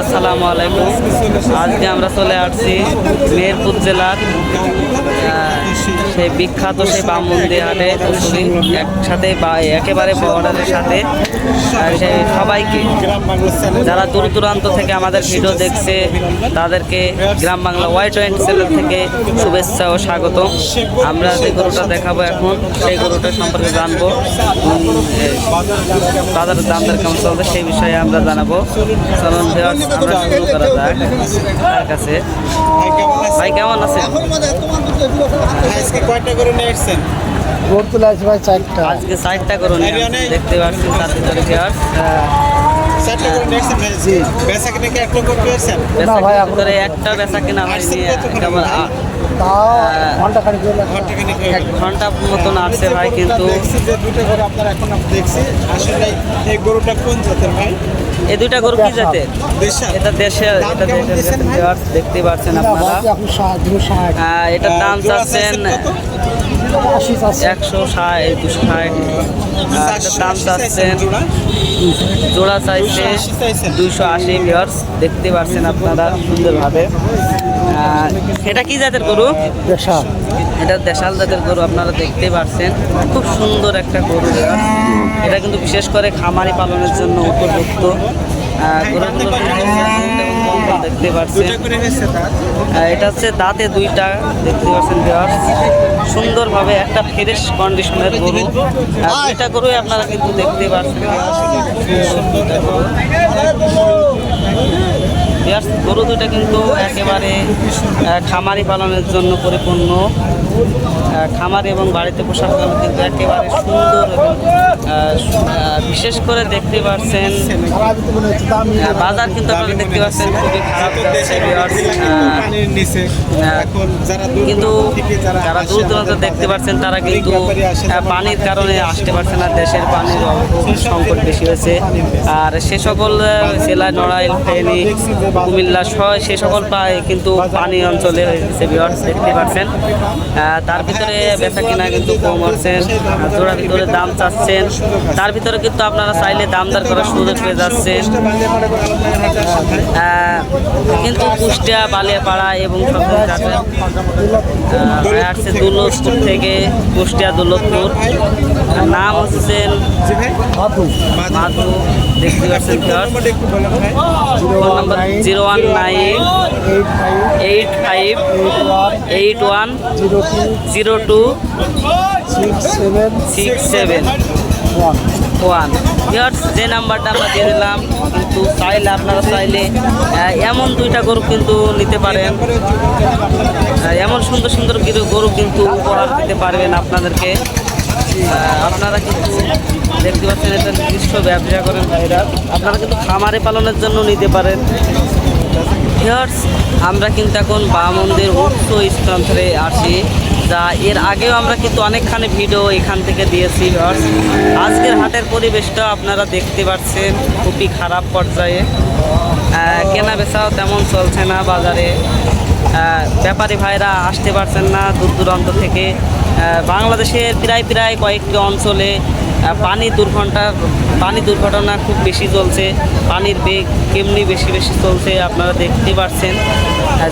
আসসালামু আলাইকুম। আজকে আমরা চলে আসছি মেহেরপুর জেলার সেই বিখ্যাত সেই বামন্দি হাটে কচুরি একসাথে বা একেবারে বর্ডারের সাথে। সেই সবাইকে যারা দূর দূরান্ত থেকে আমাদের ভিডিও দেখছে, তাদেরকে Gram Bangla Y twenty channel থেকে শুভেচ্ছা ও স্বাগত। আমরা যে গরুটা দেখাবো এখন, সেই গরুটা সম্পর্কে জানব। বাজারের দাম দর কেমন চলছে সেই বিষয়ে আমরা জানাব। চলুন আমরা শুরু করা যাক। তার কাছে? ভাই, কেমন আছেন? আজকে কয়টা করে নিয়ে এসছেন ভোট তুলে আছে ভাই চারটা। আজকে চারটা সাইডটা করুন দেখতে পাচ্ছেন তার ভিতরে viewers, চারটা করে নিয়ে এসছেন ভাই? জি। বেচা কিনে কি এক লক্ষ পেয়েছেন বেচা ভাই, এখন- ভিতরে একটা বেচা কেনা হয়নি কেবল আ- তাও ঘণ্টা খানিক হলো। ঘণ্টা কিনে হয়ে এক। ঘণ্টা মতন আসছে ভাই কিন্তু দেখছি যে দুটো গরু আপনারা এখন আমি দেখছি আসলে এই গরুটা কোন জাতের ভাই? এই দুইটা গরু কি জাতের? এটা দেশের এটা viewers, দেখতে পাচ্ছেন আপনারা। দুশো আহ, এটার দাম জোড়া চাচ্ছেন। একশো ষাট দুশো ষাট। এটার দাম চাচ্ছেন জোড়া? চাইছে দুশো আশি চাইছেন। দুইশো আশি ভিউয়ার্স দেখতে পাচ্ছেন আপনারা সুন্দরভাবে। এটা কি জাতের গরু? এটা দেশাল জাতের গরু আপনারা দেখতে পাচ্ছেন। খুব সুন্দর একটা গরু viewers। এটা কিন্তু বিশেষ করে খামারি পালনের জন্য উপযুক্ত দেখতে এটা হচ্ছে দাঁতে দুইটা, দেখতে পাচ্ছেন দেওয়ার সুন্দরভাবে একটা ফ্রেশ কন্ডিশনের গরু। দুইটা গরুই আপনারা কিন্তু দেখতে পাচ্ছেন Viewers, গরু দুইটা কিন্তু একেবারে খামারি পালনের জন্য পরিপূর্ণ। খামার এবং বাড়িতে পোশাক কিন্তু একেবারে সুন্দর বিশেষ করে দেখতে পাচ্ছেন বাজার কিন্তু আপনারা দেখতে পাচ্ছেন খুবই খারাপ কিন্তু যারা দূর দূরান্ত দেখতে পাচ্ছেন তারা কিন্তু পানির কারণে আসতে পারছে না দেশের পানির সংকট বেশি হয়েছে। আর সে সকল জেলা নড়াইল ফেনী কুমিল্লা সে সকল প্রায় কিন্তু পানি অঞ্চলে হয়েছে viewers, দেখতে পাচ্ছেন তার ভিতরে বেচা কেনা কিন্তু কম হচ্ছেন জোড়া ভিতরে দাম চাচ্ছেন। তার ভিতরে কিন্তু আপনারা চাইলে দাম দর করার সুযোগ পেয়ে যাচ্ছেন। কিন্তু কুষ্টিয়া বালিয়াপাড়া এবং আসছে দুলতপুর থেকে কুষ্টিয়া দুলতপুর। নাম হচ্ছেন মাধু। দেখতে পাচ্ছেন phone number zero one nine eight five eight one zero two six seven one. Years যে নাম্বারটা আমরা দিয়ে দিলাম, কিন্তু চাইলে আপনারা চাইলে এমন দুইটা গরু কিন্তু নিতে পারেন। এমন সুন্দর সুন্দর গরু কিন্তু উপহার দিতে পারবেন আপনাদেরকে। আপনারা কিন্তু দেখতে পাচ্ছেন এটা নির্দিষ্ট ব্যবসা করেন ভাইরা। আপনারা কিন্তু খামারে পালনের জন্য নিতে পারেন। ভিউয়ার্স, আমরা কিন্তু এখন বা মন্দির উচ্চ স্থান থেকে আসি, যা এর আগেও আমরা কিন্তু অনেকখানি ভিডিও এখান থেকে দিয়েছি ভিউয়ার্স। আজকের হাটের পরিবেশটা আপনারা দেখতে পাচ্ছেন খুবই খারাপ পর্যায়ে। কেনা বেচাও তেমন চলছে না বাজারে। ব্যাপারী ভাইরা আসতে পারছেন না দূর দূরান্ত থেকে। বাংলাদেশের প্রায় প্রায় কয়েকটি অঞ্চলে পানি দুর্ঘটনা পানি দুর্ঘটনা খুব বেশি চলছে। পানির বেগ কেমনি বেশি বেশি চলছে আপনারা দেখতে পাচ্ছেন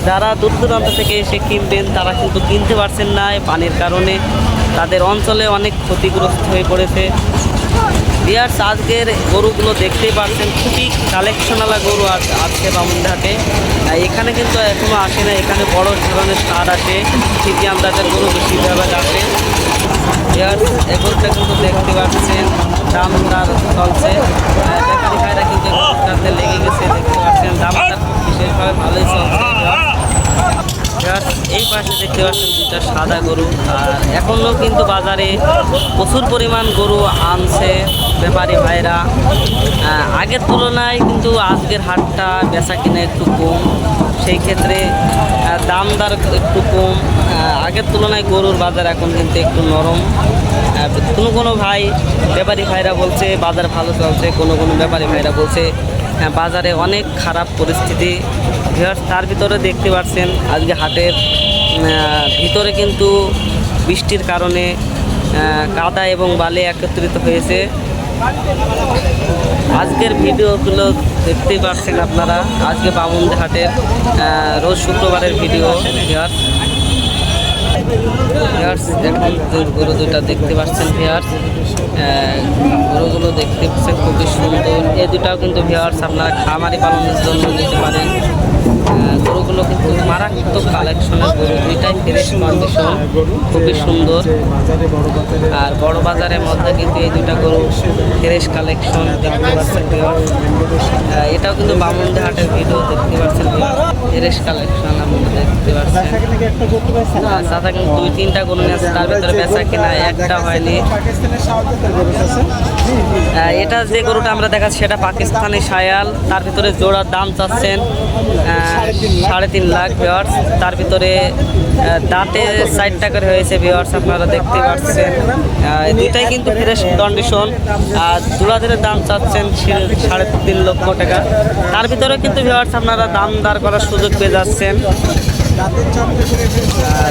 যারা দূর দূরান্ত থেকে এসে কিনবেন, তারা কিন্তু কিনতে পারছেন না। পানির কারণে তাদের অঞ্চলে অনেক ক্ষতিগ্রস্ত হয়ে পড়েছে। বিয়ার্স আজকের গরুগুলো দেখতেই পাচ্ছেন খুবই কালেকশনালা গরু আছে বামুনঘাটে এখানে কিন্তু এখনও আসে না। এখানে বড় ধরনের সার আসে। ফিজিয়াম জাতের গরু বেশিরভাগ বিয়ার্স এগুলোটা কিন্তু দেখতে পাচ্ছেন। দাম তার চলছে। ভাইরা কিন্তু লেগে গেছে, দেখতে পাচ্ছেন। দাম তার বিশেষভাবে ভালোই চলছে এই পাশে দেখতে পাচ্ছেন দুটা সাদা গরু। আর এখনও কিন্তু বাজারে প্রচুর পরিমাণ গরু আনছে ব্যাপারী ভাইরা। আগের তুলনায় কিন্তু আজকের হাটটা বেচা কিনা একটু কম। সেই ক্ষেত্রে দাম দর একটু কম আগের তুলনায় গরুর বাজার এখন কিন্তু একটু নরম। কোনো কোনো ভাই ব্যাপারী ভাইরা বলছে বাজার ভালো চলছে কোনো কোনো ব্যাপারী ভাইরা বলছে হ্যাঁ, বাজারে অনেক খারাপ পরিস্থিতি। তার ভিতরে দেখতে পাচ্ছেন আজকে হাটের ভিতরে কিন্তু বৃষ্টির কারণে কাদা এবং বালি একত্রিত হয়েছে। আজকের ভিডিওগুলো দেখতেই পাচ্ছেন আপনারা। আজকে বামুন্দি হাটের রোজ শুক্রবারের ভিডিও ভিয়ার্স এখন গরু দুটা দেখতে পাচ্ছেন ভিয়ার্স গরুগুলো দেখতে পাচ্ছেন, খুবই সুন্দর। এই দুটাও কিন্তু ভিয়ার্স আপনারা খামারি পালনের জন্য নিতে পারেন। গরুগুলো কিন্তু মারাত্মক কালেকশনের গরু। দুইটাই ফ্রেশ কন্ডিশন খুবই সুন্দর। আর বড় বাজারের মধ্যে কিন্তু এই দুটা গরু ফ্রেশ কালেকশন দেখতে পাচ্ছেন এটাও কিন্তু বামুন্দি হাটের ভিডিও দেখতে পাচ্ছেন ফ্রেশ কালেকশন আপনারা দেখতে পাচ্ছেন আর সাথে কিন্তু দুই তিনটা গরু নিয়ে আছে তার ভিতরে বেচা কিনা একটা হয়নি। আহ, এটা যে গরুটা আমরা দেখাচ্ছি সেটা পাকিস্তানি সায়াল তার ভিতরে জোড়ার দাম চাচ্ছেন সাড়ে তিন লাখ ভিওয়ার্স তার ভিতরে দাঁতে সাইডটা করে হয়েছে ভিওয়ার্স আপনারা দেখতে পাচ্ছেন। দুইটাই কিন্তু ফ্রেশ কন্ডিশন আর জোড়াদের দাম চাচ্ছেন সাড়ে তিন লক্ষ টাকা। তার ভিতরে কিন্তু ভিওয়ার্স আপনারা দাম দার করার সুযোগ পেয়ে যাচ্ছেন।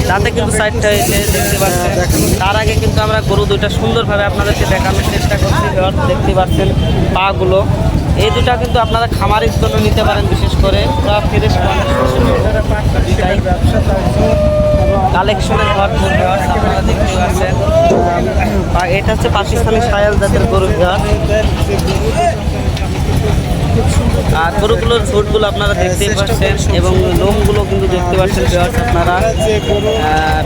দাঁতে কিন্তু সাইডটা দেখতে পাচ্ছেন। তার আগে কিন্তু আমরা গরু দুইটা সুন্দরভাবে আপনাদেরকে দেখানোর চেষ্টা করছি দেখতে পাচ্ছেন পাগুলো। এই দুটা কিন্তু আপনারা খামারের জন্য নিতে পারেন বিশেষ করে। কালেকশনের ভিউয়ার্স, আপনারা দেখতে পাচ্ছেন। এটা হচ্ছে পাকিস্তানি সায়াল জাতের গরু, ভিউয়ার্স। আর গরুগুলোর ছোটগুলো আপনারা দেখতে পাচ্ছেন এবং লোমগুলো কিন্তু দেখতে পাচ্ছেন আপনারা।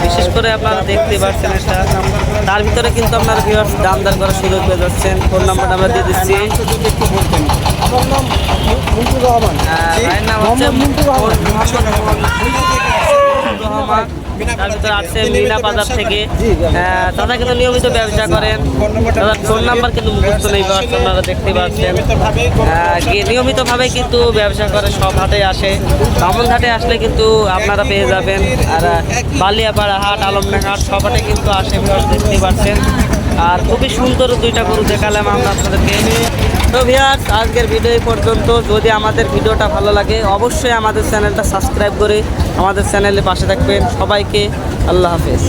বিশেষ করে আপনারা দেখতে পাচ্ছেন এটা। তার ভিতরে কিন্তু আপনারা ভিউয়ার্স দাম দাম করার সুযোগ পেয়ে যাচ্ছেন। ফোন নাম্বারটা আমরা দিয়ে দিচ্ছি। যদি আমার নাম রহমান। রহমান মিনা বাজার থেকে তারা কিন্তু নিয়মিত ব্যবসা করেন। তাদের ফোন নাম্বার কিন্তু মুখস্থ নেই আপনারা দেখতে পাচ্ছেন। নিয়মিতভাবে কিন্তু ব্যবসা করে, সব হাটে আসে। বামন হাটে আসলে কিন্তু আপনারা পেয়ে যাবেন। আর বালিয়াপাড়া হাট, আলমডাঙ্গা হাট, সব হাটে কিন্তু আসে দেখতে পাচ্ছেন। আর খুবই সুন্দর দুইটা গরু দেখালাম আমরা আপনাদেরকে। তো ভিয়ার্স আজকের ভিডিও পর্যন্ত। যদি আমাদের ভিডিওটা ভালো লাগে, অবশ্যই আমাদের চ্যানেলটা সাবস্ক্রাইব করে আমাদের চ্যানেলে পাশে থাকবেন। সবাইকে আল্লাহ হাফেজ।